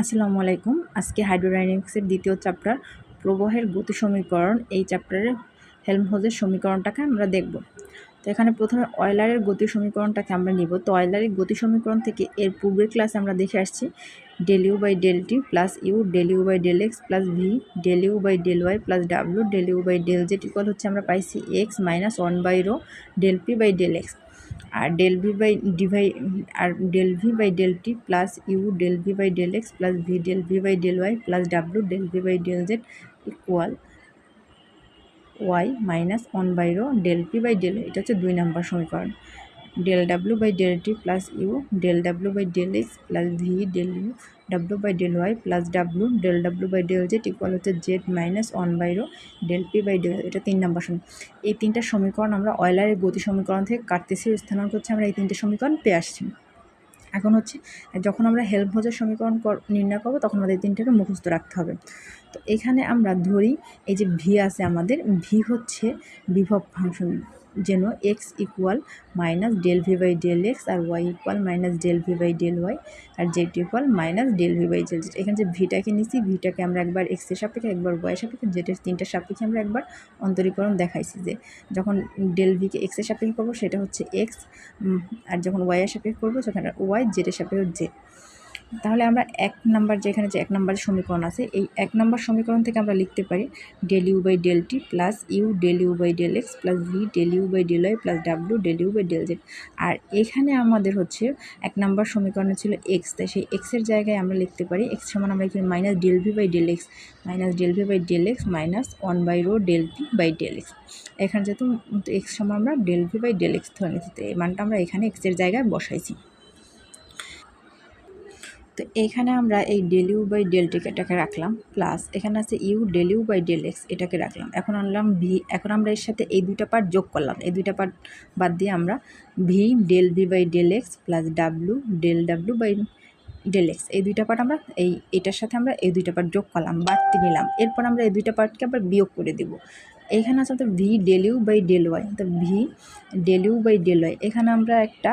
আসসালামু আলাইকুম। আজকে হাইড্রোডাইনামিক্সের দ্বিতীয় চ্যাপ্টার, প্রবাহের গতি সমীকরণ। এই চ্যাপ্টারের হেলমহোজের সমীকরণটাকে আমরা দেখব। তো এখানে প্রথমে অয়লারের গতি সমীকরণটাকে আমরা নিব। তো অয়লারের গতি সমীকরণ থেকে এর পূর্বের ক্লাসে আমরা দেখে আসছি del u by del t plus u del u by del x plus v del u by del y plus W del u by del z equal হচ্ছে আমরা পাইছি x minus one by rho del p by del x R del V by ডিভাই R del v by del t plus u del v by del x plus v del v by del y plus W del V by del Z equal Y minus one by rho del P by del এটা হচ্ছে দুই number সমীকরণ। Del W by del T plus U del W by del X plus V del U W by del Y plus W del W by del Z equal হচ্ছে Z minus one by rho del P by del এটা তিন নম্বর সমীকরণ। এই তিনটা সমীকরণ আমরা অয়লারের গতি সমীকরণ থেকে কাটতেছি, স্থানাঙ্ক হচ্ছে আমরা এই তিনটে সমীকরণ পেয়ে আসছি। এখন হচ্ছে, যখন আমরা হেল্প ভোজের সমীকরণ নির্ণয় করব, তখন আমাদের তিনটাকে মুখস্থ রাখতে হবে। তো এখানে আমরা ধরি, এই যে ভি আছে আমাদের ভি হচ্ছে বিভব ফাংশন। যেন x equal minus del v by del x R y equal minus del v by del y R z equal minus del v by z এখানে যে ভিটাকে নিচ্ছি ভিটাকে আমরা একবার এক্সের সাপেক্ষে, একবার ওয়াইয়ের সাপেক্ষে জেডের তিনটার সাপেক্ষে আমরা একবার অন্তরীকরণ দেখাইছি যে যখন ডেল ভিকে এক্সের সাপেক্ষে করব, সেটা হচ্ছে এক্স আর যখন ওয়াইয়ের সাপেক্ষে করব সেখানে ওয়াই জেডের সাপেক্ষে জেড তাহলে আমরা এক নাম্বার যেখানে যে এক নাম্বারের সমীকরণ আছে, এই এক নাম্বার সমীকরণ থেকে আমরা লিখতে পারি del u by del t plus u del u by del x plus v del u by del y plus W del u by del z আর এখানে আমাদের হচ্ছে এক নাম্বার সমীকরণে ছিল এক্স তাই সেই এক্সের জায়গায় আমরা লিখতে পারি এক্স সমান আমরা এখানে minus del v by del x minus del v by del x minus one by rho del p by del x এখানে যেহেতু এক্স সমান আমরা del v by del x ধরে নিচ্ছি এই মানটা আমরা এখানে এক্সের জায়গায় বসাইছি। তো এখানে আমরা এই ডেল ইউ বাই ডেল এটাকে রাখলাম প্লাস এখানে আছে u del u by del x এটাকে রাখলাম। এখন আনলাম ভি এখন আমরা এর সাথে এই দুইটা পার্ট যোগ করলাম। এই দুইটা পার্ট বাদ দিয়ে আমরা V del V by del X plus W del W by del X এই দুইটা পার্ট আমরা এই, এটার সাথে আমরা এই দুইটা পার্ট যোগ করলাম, বাড়তি নিলাম। এরপর আমরা এই দুইটা পার্টকে আবার বিয়োগ করে দেবো। এখানে আছে আমাদের v del u by del y তো v del u by del y এখানে আমরা একটা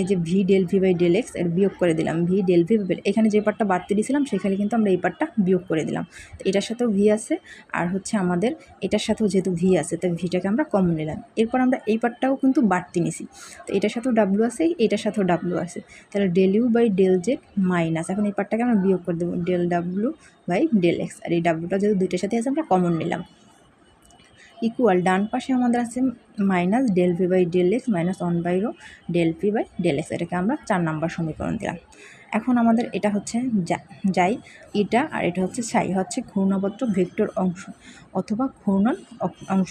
এই যে v del v by del এক্সের বিয়োগ করে দিলাম। ভি ডেল ভি বাই এখানে যে পার্টটা বাড়তে দিয়েছিলাম, সেখানে কিন্তু আমরা এই পার্টটা বিয়োগ করে দিলাম। তো এটার সাথেও ভি আছে, আর হচ্ছে আমাদের এটার সাথেও যেহেতু ভি আছে, তো ভিটাকে আমরা কমন নিলাম। এরপর আমরা এই পার্টটাও কিন্তু বাড়তি নিছি। তো এটার সাথেও ডাব্লু আছে, এটার সাথেও ডাব্লু আছে। তাহলে del u by del z minus এখন এই পার্টটাকে আমরা বিয়োগ করে দেবো del W by del x আর এই ডাব্লুটা যেহেতু দুইটার সাথে আছে, আমরা কমন নিলাম। ইকুয়াল ডান পাশে আমাদের আছে minus del v by del x minus one by rho del p by del x. এটাকে আমরা চার নাম্বার সমীকরণ দিলাম। এখন আমাদের এটা হচ্ছে যাই, এটা আর এটা হচ্ছে সাই। হচ্ছে ঘূর্ণবত্র ভেক্টর অংশ অথবা ঘূর্ণন অংশ।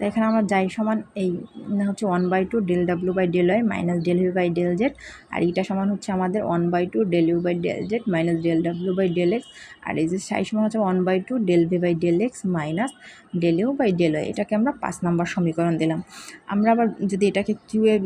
তো এখানে আমার যাই সমান এই হচ্ছে one by two del W by del y minus del u by del z আর এইটা সমান হচ্ছে আমাদের one by two del u by del z minus del W by del x আর এই যে সাই সমান হচ্ছে one by two del v by del x minus del u by del y এটাকে আমরা পাঁচ নম্বর সমীকরণ দিলাম। আমরা আবার যদি এটাকে কিউ এ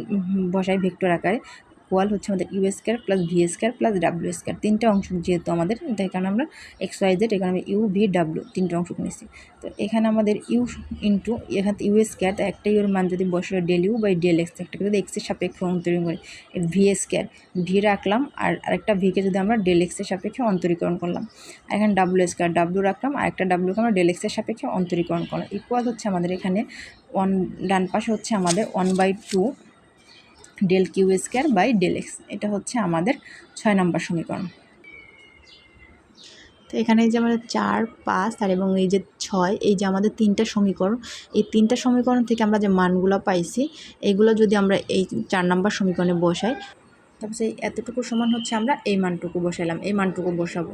বসাই ভেক্টর আকারে ইকুয়াল হচ্ছে আমাদের u square plus v square plus W square তিনটে অংশ যেহেতু আমাদের তাই কারণে আমরা এক্স ওয়াই জেড এখানে ইউ ভি ডাব্লিউ তিনটে অংশ নিয়েছি। তো এখানে আমাদের ইউ ইন্টু এখানে ইউ স্কোয়ার তো একটা ইউর মান যদি বসে del u by del x একটা যদি এক্সের সাপেক্ষে অন্তরীকরণ করি। ভি স্কোয়ার ভি রাখলাম আর আরেকটা ভিকে যদি আমরা ডেল এক্সের সাপেক্ষে অন্তরীকরণ করলাম। এখানে ডাব্লু স্কোয়ার ডাব্লু রাখলাম আর একটা ডাব্লুকে আমরা ডেল এক্সের সাপেক্ষে অন্তরীকরণ করলাম। ইকুয়াল হচ্ছে আমাদের এখানে ওয়ান ডান পাশে হচ্ছে আমাদের one by two del q square by del x এটা হচ্ছে আমাদের ছয় নম্বর সমীকরণ। তো এখানে যে আমাদের চার, পাঁচ, আর এবং এই যে ছয়, এই যে আমাদের তিনটা সমীকরণ, এই তিনটা সমীকরণ থেকে আমরা যে মানগুলো পাইছি এইগুলো যদি আমরা এই চার নম্বর সমীকরণে বসাই তারপর সেই এতটুকু সমান হচ্ছে আমরা এই মানটুকু বসাইলাম, এই মানটুকু বসাবো।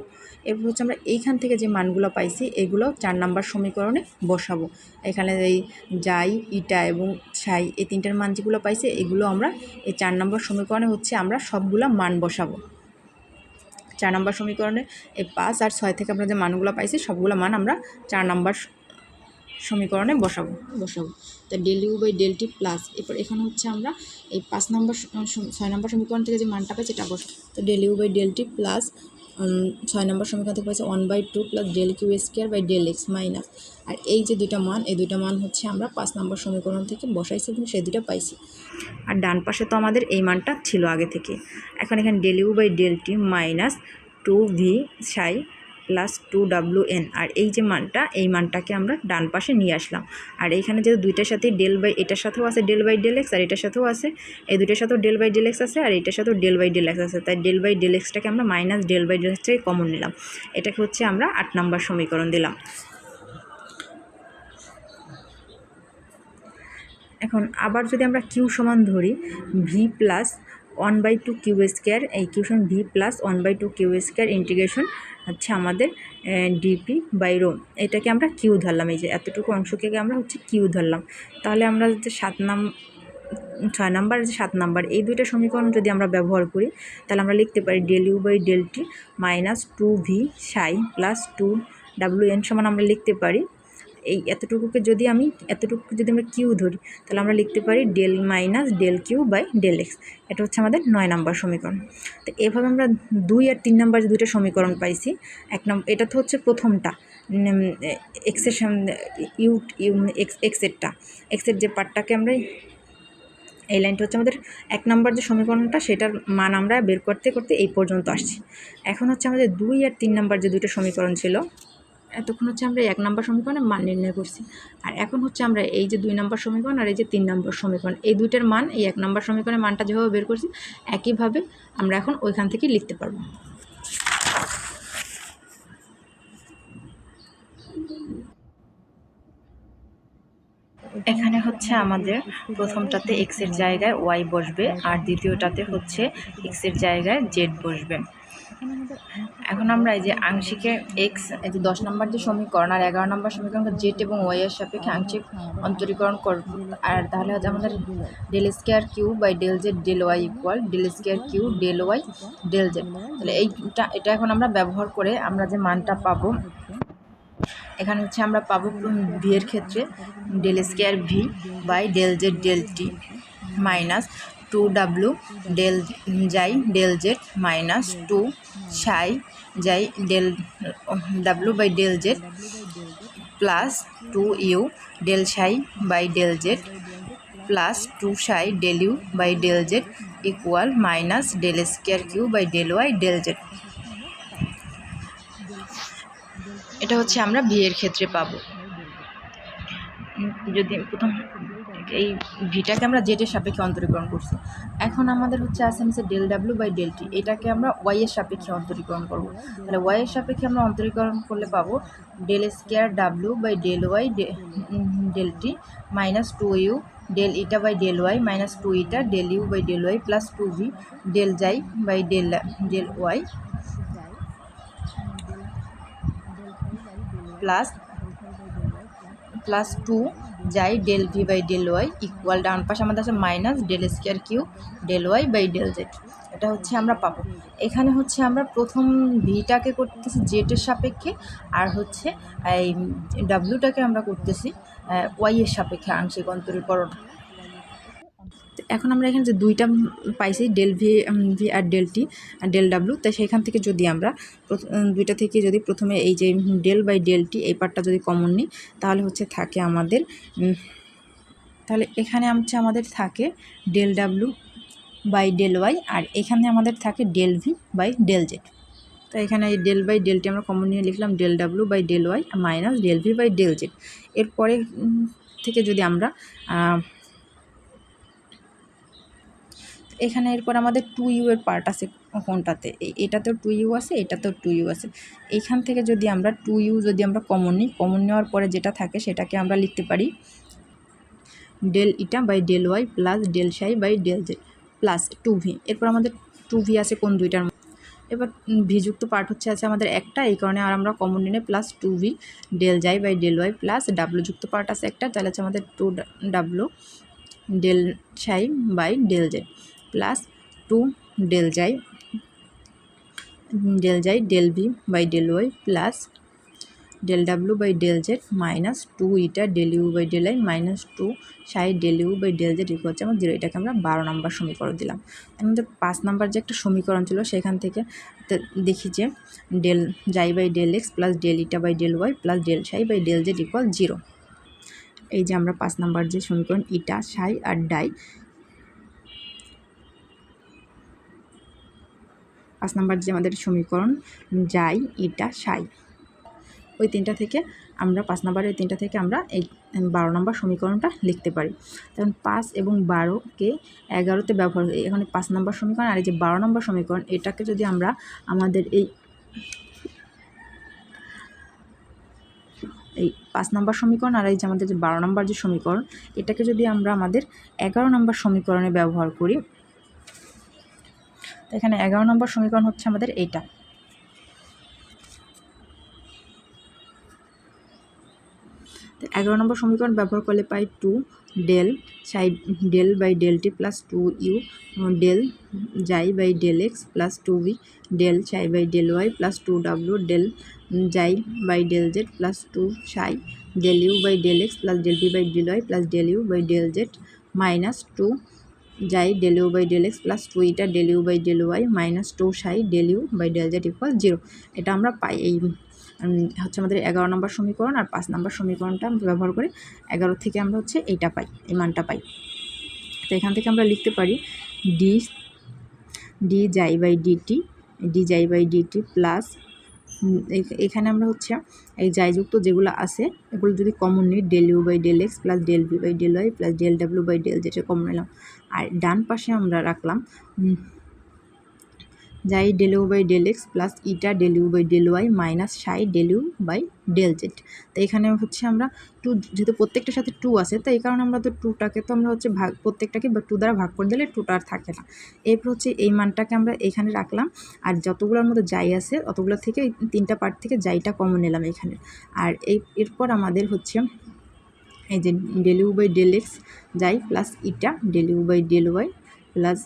এরপর হচ্ছে আমরা এইখান থেকে যে মানগুলো পাইছি, এগুলো চার নাম্বার সমীকরণে বসাবো। এখানে এই যাই, ইটা এবং ছাই এই তিনটার মান যেগুলো পাইছি, এগুলো আমরা এই চার নম্বর সমীকরণে হচ্ছে আমরা সবগুলো মান বসাবো। চার নম্বর সমীকরণে এই পাঁচ আর ছয় থেকে আমরা যে মানগুলো পাইছি, সবগুলো মান আমরা চার নম্বর সমীকরণে বসাবো। বসাবো। তা del u by del t plus এরপর এখানে হচ্ছে আমরা এই পাঁচ নম্বর ছয় নম্বর সমীকরণ থেকে যে মানটা পাই সেটা বসাবো। তো del u by del t plus ছয় নম্বর সমীকরণ থেকে পাচ্ছি one by two plus del q square by del x minus আর এই যে দুইটা মান এই দুইটা মান হচ্ছে আমরা পাঁচ নম্বর সমীকরণ থেকে বসাইছি এবং সেই দুইটা পাইছি। আর ডান পাশে তো আমাদের এই মানটা ছিল আগে থেকে। এখন এখানে del u by del t minus two v psi plus two W N আর এই যে মানটা, এই মানটাকে আমরা ডান পাশে নিয়ে আসলাম। আর এইখানে যেহেতু দুইটার সাথে ডেল বাই এটার সাথেও আছে ডেল বাই ডেল আর এটার সাথেও আছে। এই দুইটার সাথেও ডেল বাই ডেল আছে আর এটার সাথেও ডেল বাই ডেল আছে। তাই ডেল বাই ডেল আমরা minus del by del common নিলাম। এটাকে হচ্ছে আমরা আট নম্বর সমীকরণ দিলাম। এখন আবার যদি আমরা কিউ সমান ধরি v plus one by two q square এই কিউ সমান v plus one by two q square integration হচ্ছে আমাদের ডিপি বাই রো এটাকে আমরা কিউ ধরলাম, এই যে এতটুকু অংশকে আমরা হচ্ছে কিউ ধরলাম। তাহলে আমরা যে সাত নাম, ছয় নাম্বার, যে সাত নাম্বার, এই দুইটা সমীকরণ যদি আমরা ব্যবহার করি, তাহলে আমরা লিখতে পারি del u by del t minus two v psi plus two W N সমান আমরা লিখতে পারি এই এতটুকুকে যদি আমি এতটুকু যদি আমরা কিউ ধরি, তাহলে আমরা লিখতে পারি del minus del q by del x এটা হচ্ছে আমাদের নয় নাম্বার সমীকরণ। তো এভাবে আমরা দুই আর তিন নাম্বার দুইটা সমীকরণ পাইছি, এক নম্বর এটা তো হচ্ছে প্রথমটা এক্সের ইউ ইউ এক্স এক্সেরটা এক্সের যে পার্টটাকে আমরা এই লাইনটা হচ্ছে আমাদের এক নম্বর যে সমীকরণটা, সেটার মান আমরা বের করতে করতে এই পর্যন্ত আসছি। এখন হচ্ছে আমাদের দুই আর তিন নম্বর যে দুটো সমীকরণ ছিল এতক্ষণ হচ্ছে আমরা এক নম্বর সমীকরণে মান নির্ণয় করছি। আর এখন হচ্ছে আমরা এই যে দুই নম্বর সমীকরণ আর এই যে তিন নম্বর সমীকরণ, এই দুইটার মান, এই এক নম্বর সমীকরণের মানটা যেভাবে বের করছি, একইভাবে আমরা এখন ওইখান থেকে লিখতে পারব। এখানে হচ্ছে আমাদের প্রথমটাতে এক্সের জায়গায় ওয়াই বসবে আর দ্বিতীয়টাতে হচ্ছে এক্সের জায়গায় জেড বসবে। এখন আমরা এই যে আংশিকে এক্স এই যে দশ নম্বর যে সমীকরণ আর এগারো নম্বর সমীকরণ জেড এবং ওয়াই এর সাপেক্ষে আংশিক অন্তরীকরণ করব আর তাহলে হচ্ছে আমাদের del square q by del z del y equal del square q del y del z তাহলে এইটা, এটা এখন আমরা ব্যবহার করে আমরা যে মানটা পাবো, এখানে হচ্ছে আমরা পাবো ভি এর ক্ষেত্রে del square V by del Z del T minus two W del যাই, ডেল জেড মাইনাস টু সাই যাই, del, W by del Z plus two you del psi by del Z plus two psi del you by del Z equal minus del square Q by del Y del Z. এটা হচ্ছে আমরা বিয়ের ক্ষেত্রে পাবো। যদি প্রথম এই ভিটাকে আমরা জেটের সাপেক্ষে অন্তরীকরণ করছি। এখন আমাদের হচ্ছে আছে নিচে ডেল ডাব্লিউ বাই ডেল টি এটাকে আমরা ওয়াইয়ের সাপেক্ষে অন্তরীকরণ করব। তাহলে ওয়াইয়ের সাপেক্ষে আমরা অন্তরীকরণ করলে পাবো del square W by del y del t minus two u del eta by del y minus two eta del u by del y plus two v del psi by del del y plus plus two psi, del v by del y equal ডান পাশে আমাদের আছে minus del square q del y by del z এটা হচ্ছে আমরা পাবো। এখানে হচ্ছে আমরা প্রথম ভিটাকে করতেছি জেটের সাপেক্ষে, আর হচ্ছে এই ডাব্লিউটাকে আমরা করতেছি ওয়াইয়ের সাপেক্ষে আংশিক অন্তরীকরণ। এখন আমরা এখানে যে দুইটা পাইছি, ডেল ভি ভি আর ডেল টি, আর ডেল ডাব্লু তাই সেখান থেকে যদি আমরা দুইটা থেকে যদি প্রথমে এই যে ডেল বাই ডেল টি, এই পার্টটা যদি কমন নিই, তাহলে হচ্ছে থাকে আমাদের তাহলে এখানে হচ্ছে আমাদের থাকে del W by del Y, আর এখানে আমাদের থাকে del v by del z. তো এখানে এই ডেল বাই ডেলটি আমরা কমন নিয়ে লিখলাম del W by del Y minus del V by del Z. এরপরে থেকে যদি আমরা এখানে এরপর আমাদের টু ইউ এর পার্ট আছে কোনটাতে এটাতেও টু ইউ আছে, এটাতেও টু ইউ আছে। এইখান থেকে যদি আমরা টু ইউ যদি আমরা কমন নিই কমন নেওয়ার পরে যেটা থাকে সেটাকে আমরা লিখতে পারি del eta by del Y plus del psi by del Z plus two V এরপর আমাদের টু ভি আছে কোন দুইটার? এবার ভিযুক্ত পার্ট হচ্ছে আছে আমাদের একটা, এই কারণে আর আমরা কমন নিলে plus two V del psi by del Y plus W যুক্ত পার্ট আছে একটা, তাহলে হচ্ছে আমাদের two W del psi by del Z plus to del যাই ডেল যাই del V by del Y plus del W by del Z minus two eta del you by del I minus two psi del you by del Z equal হচ্ছে আমার zero. এটাকে আমরা বারো নম্বর সমীকরণ দিলাম। আমাদের পাঁচ নম্বর যে একটা সমীকরণ ছিল সেখান থেকে দেখি যে del xi by del X plus del eta by del Y plus del psi by del Z equal zero. এই যে আমরা পাঁচ নাম্বার যে সমীকরণ ইটা, সাই আর ডাই পাঁচ নাম্বার যে আমাদের সমীকরণ, যাই, ইটা, সাই। ওই তিনটা থেকে আমরা, পাঁচ নাম্বারের তিনটা থেকে আমরা এই বারো নম্বর সমীকরণটা লিখতে পারি। কারণ পাঁচ এবং বারোকে এগারোতে ব্যবহার এখানে পাঁচ নম্বর সমীকরণ আর এই যে বারো নম্বর সমীকরণ, এটাকে যদি আমরা আমাদের এই এই পাঁচ নম্বর সমীকরণ আর এই যে আমাদের যে বারো নম্বর যে সমীকরণ, এটাকে যদি আমরা আমাদের এগারো নম্বর সমীকরণে ব্যবহার করি এখানে এগারো নম্বর সমীকরণ হচ্ছে আমাদের এইটা। এগারো নম্বর সমীকরণ ব্যবহার করলে পাই two del psi del by del T plus two U del xi by del X plus two V del psi by del Y plus two W del xi by del Z plus two psi, del U by del X plus del V by del Y plus del U by del Z minus two যাই del U by del X plus two eta del U by del Y minus two psi del U by del Z equal zero এটা আমরা পাই এই হচ্ছে আমাদের এগারো নম্বর সমীকরণ আর পাঁচ নম্বর সমীকরণটা ব্যবহার করে এগারো থেকে আমরা হচ্ছে এইটা পাই, এই মানটা পাই। তো এখান থেকে আমরা লিখতে পারি ডি ডি যাই বাই ডিটি ডি যাই বাই ডিটি প্লাস এখানে আমরা হচ্ছে, এই যাইযুক্ত যেগুলো আছে, এগুলো যদি কমন নিই del U by del X plus del V by del Y plus del W by del যেটা কমন নিলাম আর ডান পাশে আমরা রাখলাম যাই del U by del X plus eta del U by del Y minus psi del U by del Z তো এখানে হচ্ছে আমরা টু যেহেতু প্রত্যেকটার সাথে টু আছে, তো এই কারণে আমরা তো টুটাকে তো আমরা হচ্ছে ভাগ, প্রত্যেকটাকে বা টু দ্বারা ভাগ করে দিলে টুটা আর থাকে না। এরপর হচ্ছে এই মানটাকে আমরা এখানে রাখলাম, আর যতগুলোর মধ্যে যাই আছে, অতগুলো থেকে তিনটা পার্ট থেকে যাইটা কমন নিলাম এখানে। আর এই, এরপর আমাদের হচ্ছে এই যে del U by del X যাই plus eta del U by del Y plus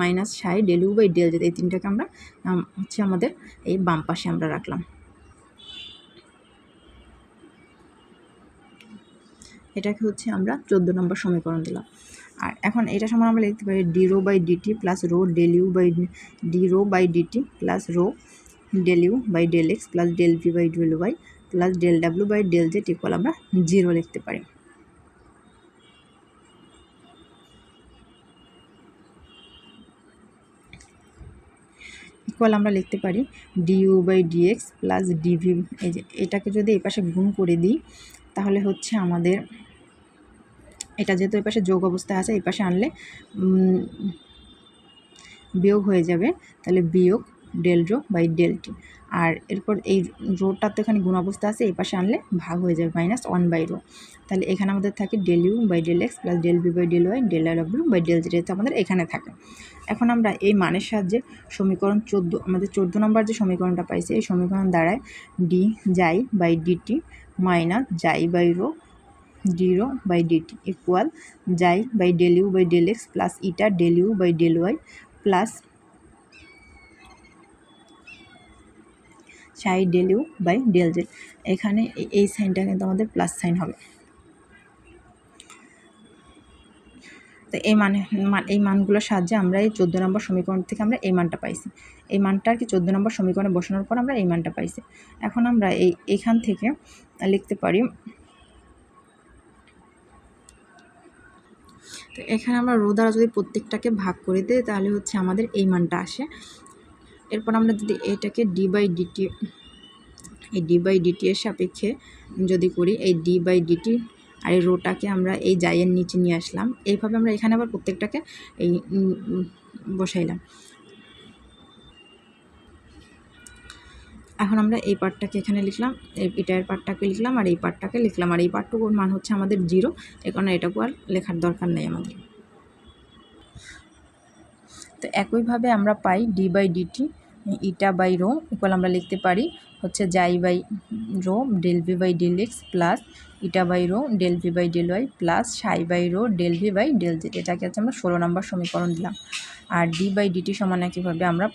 minus psi del U by del Z এই তিনটাকে আমরা হচ্ছে আমাদের এই বাম পাশে আমরা রাখলাম। এটাকে হচ্ছে আমরা চোদ্দ নম্বর সমীকরণ দিলাম। আর এখন এটা সময় আমরা লিখতে পারি D rho by DT plus rho del U by D rho by DT plus rho del U by del X plus del V by del Y plus del W by del Z equal আমরা zero লিখতে পারি। Equal আমরা লিখতে পারি DU by DX plus DV এই যে এটাকে যদি এই পাশে গুণ করে দিই, তাহলে হচ্ছে আমাদের এটা যেহেতু এই পাশে যোগ অবস্থায় আছে, এই পাশে আনলে বিয়োগ হয়ে যাবে। তাহলে বিয়োগ ডেল বাই ডেল টি আর এরপর এই রোটা তো এখানে গুণ অবস্থা আছে, এই পাশে আনলে ভাগ হয়ে যাবে মাইনাস ওয়ান বাই রো তাহলে এখানে আমাদের থাকে del U by del X plus del V by del Y del R W by del Z আমাদের এখানে থাকে। এখন আমরা এই মানের সাহায্যে সমীকরণ চোদ্দ, আমাদের চোদ্দ নম্বর যে সমীকরণটা পাইছি, এই সমীকরণ দ্বারায় ডি যাই বাই ডিটি মাইনাস যাই by rho ডিরো by DT equal যাই by del you by del x plus eta del you by del Y plus Sai del you by del Z এখানে এই সাইনটা কিন্তু আমাদের প্লাস সাইন হবে। তো এই মানে এই মানগুলোর সাহায্যে আমরা এই চোদ্দ নম্বর সমীকরণ থেকে আমরা এই মানটা পাইছি। এই মানটা আর কি চোদ্দ নম্বর সমীকরণে বসানোর পর আমরা এই মানটা পাইছি। এখন আমরা এই এখান থেকে লিখতে পারি। তো এখানে আমরা রো দ্বারা যদি প্রত্যেকটাকে ভাগ করে দিই, তাহলে হচ্ছে আমাদের এই মানটা আসে। এরপর আমরা যদি এটাকে ডি বাই ডিটি এই ডি বাই ডিটি এর সাপেক্ষে যদি করি, এই ডি বাই ডিটি আর এই রোটাকে আমরা এই জায়ের নিচে নিয়ে আসলাম। এইভাবে আমরা এখানে আবার প্রত্যেকটাকে এই বসাইলাম। এখন আমরা এই পার্টটাকে এখানে লিখলাম এটার পার্টটাকে লিখলাম আর এই পার্টটাকে লিখলাম। আর এই পার্টটুকুর মান হচ্ছে আমাদের জিরো এ কারণে এটাকে আর লেখার দরকার নেই আমাদের। তো একইভাবে আমরা পাই D by DT eta by rho equal আমরা লিখতে পারি হচ্ছে xi by rho del V by del X plus eta by rho del V by del Y plus psi by rho del V by del Z. এটাকে হচ্ছে আমরা ষোলো নম্বর সমীকরণ দিলাম। আর ডি বাই ডিটি সমান একইভাবে আমরা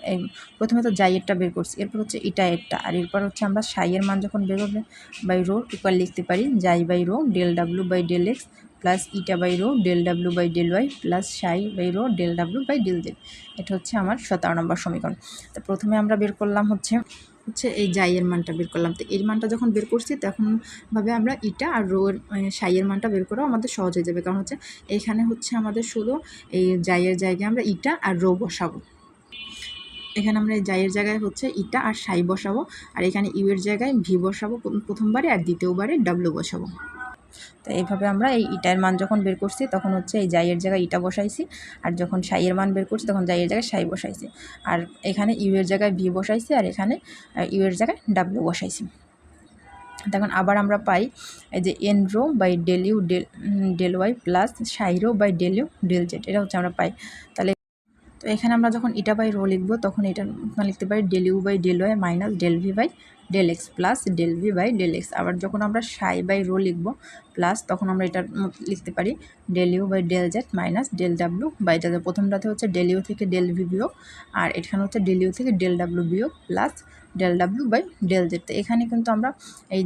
প্রথমে তো জাইয়েরটা বের করছি, এরপর হচ্ছে ইটা এরটা। আর এরপর হচ্ছে আমরা সাইয়ের মান যখন বের হবে বাই রো ইকুয়াল লিখতে পারি xi by rho del W by del X plus eta by rho del W by del Y plus psi by rho del W by del Z এটা হচ্ছে আমার সতেরো নম্বর সমীকরণ। তো প্রথমে আমরা বের করলাম হচ্ছে হচ্ছে এই জাইয়ের মানটা বের করলাম। তো এর মানটা যখন বের করছি, তখন ভাবে আমরা ইটা আর রো এর সাইয়ের মানটা বের করাও আমাদের সহজ হয়ে যাবে। কারণ হচ্ছে এখানে হচ্ছে আমাদের শুধু এই জাইয়ের জায়গায় আমরা ইটা আর রো বসাবো। এখানে আমরা এই জাইয়ের জায়গায় হচ্ছে ইটা আর সাই বসাবো। আর এখানে ইউ এর জায়গায় ভি বসাবো। প্রথমবারে আর দ্বিতীয়বারে ডাব্লু বসাবো। তো এইভাবে আমরা এই ইটার মান যখন বের করছি, তখন হচ্ছে এই জাইয়ের জায়গায় ইটা বসাইছি। আর যখন সাইয়ের মান বের করছি, তখন জাইয়ের জায়গায় সাই বসাইছি। আর এখানে ইউ এর জায়গায় ভি বসাইছি আর এখানে ইউ এর জায়গায় ডাব্লিউ বসাইছি। তখন আবার আমরা পাই এই যে N rho by del U del del Y plus psi rho by del U del Z, এটা হচ্ছে আমরা পাই। তাহলে তো এখানে আমরা যখন ইটা বাই রো লিখব, তখন এটা লিখতে পারি del U by del Y minus del V by del X plus del V by del X আবার যখন আমরা সাই বাই রো লিখব প্লাস তখন আমরা এটা লিখতে পারি del U by del Z minus del W by del প্রথমটাতে হচ্ছে ডেল ইউ থেকে ডেল ভি বিয়োগ, আর এখানে হচ্ছে ডেল ইউ থেকে ডেল ডাব্লু বিয়োগ plus del W by del Z তো এখানে কিন্তু আমরা এই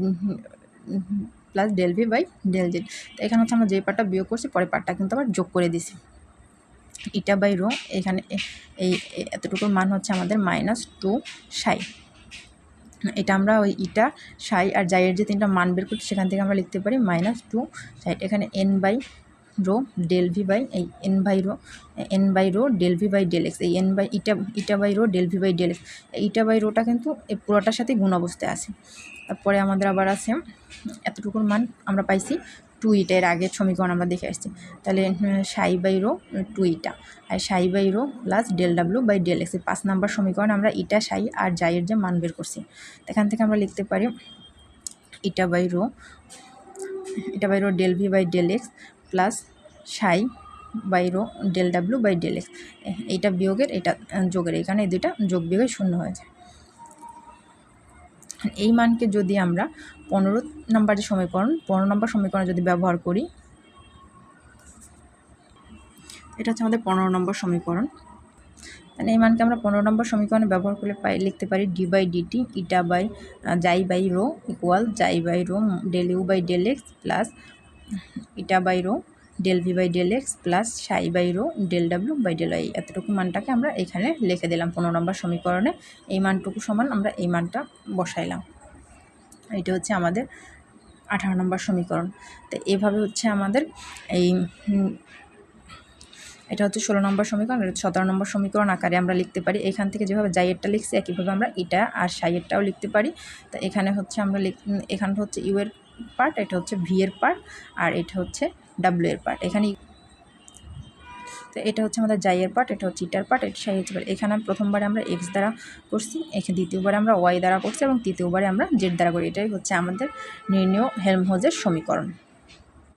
plus del V by del Z তো এখানে হচ্ছে আমরা যে পার্টটা বিয়োগ করছি, পরের পার্টটা কিন্তু আবার যোগ করে দিছি। ইটা বাই রো এখানে এই এতটুকুর মান হচ্ছে আমাদের মাইনাস টু সাই এটা আমরা ওই ইটা সাই আর জাইয়ের যে তিনটা মান বের করছি, সেখান থেকে আমরা লিখতে পারি মাইনাস টু সাই এখানে N by rho del V by এই N by rho N by rho del V by del X এই N by eta eta by rho del V by del X eta by rota কিন্তু এই পুরোটার সাথে গুণ অবস্থায় আছে। তারপরে আমাদের আবার আছে, এতটুকুর মান আমরা পাইছি টু ইটা এর আগের সমীকরণ আমরা দেখে আসছি। তাহলে psi by rho two eta R psi by rho plus del W by del X পাঁচ নাম্বার সমীকরণ আমরা ইটা, সাই আর জাইয়ের যে মান বের করছি। এখান থেকে আমরা লিখতে পারি eta by rho, eta by rho del V by del X plus psi by rho del W by del X এইটা বিয়োগের এটা যোগের, এখানে এই দুইটা যোগ বিয়োগে শূন্য হয়ে যায়। এই মানকে যদি আমরা পনেরো নম্বর যে সমীকরণ পনেরো নম্বর সমীকরণ যদি ব্যবহার করি, এটা হচ্ছে আমাদের পনেরো নম্বর সমীকরণ। মানে এই মানকে আমরা পনেরো নম্বর সমীকরণে ব্যবহার করলে পাই, লিখতে পারি D by DT eta by xi by rho equal xi by rho del U by del X plus eta by rho del V by del X plus psi by rho del W by del I এতটুকু মানটাকে আমরা এখানে লিখে দিলাম পনেরো নম্বর সমীকরণে। এই মানটুকু সমান আমরা এই মানটা বসাইলাম। এটা হচ্ছে আমাদের আঠারো নম্বর সমীকরণ। তো এভাবে হচ্ছে আমাদের এই এটা হচ্ছে ষোলো নম্বর সমীকরণ, এটা সতেরো নম্বর সমীকরণ আকারে আমরা লিখতে পারি। এখান থেকে যেভাবে জাইয়েরটা লিখছি, একইভাবে আমরা এটা আর সাইয়েরটাও লিখতে পারি। তো এখানে হচ্ছে আমরা লিখ এখানে হচ্ছে ইউ এর পার্ট এটা হচ্ছে ভি এর পার্ট আর এটা হচ্ছে ডাব্লিউ এর পার্ট এখানে তো এটা হচ্ছে আমাদের জাইয়ের পার্ট এটা হচ্ছে ইটার পার্ট এটা সাই হচ্ছে এখানে প্রথমবারে আমরা এক্স দ্বারা করছি, এখানে দ্বিতীয়বারে আমরা ওয়াই দ্বারা করছি এবং তৃতীয়বারে আমরা জেড দ্বারা করি। এটাই হচ্ছে আমাদের নির্ণয় হেলমহোজের সমীকরণ।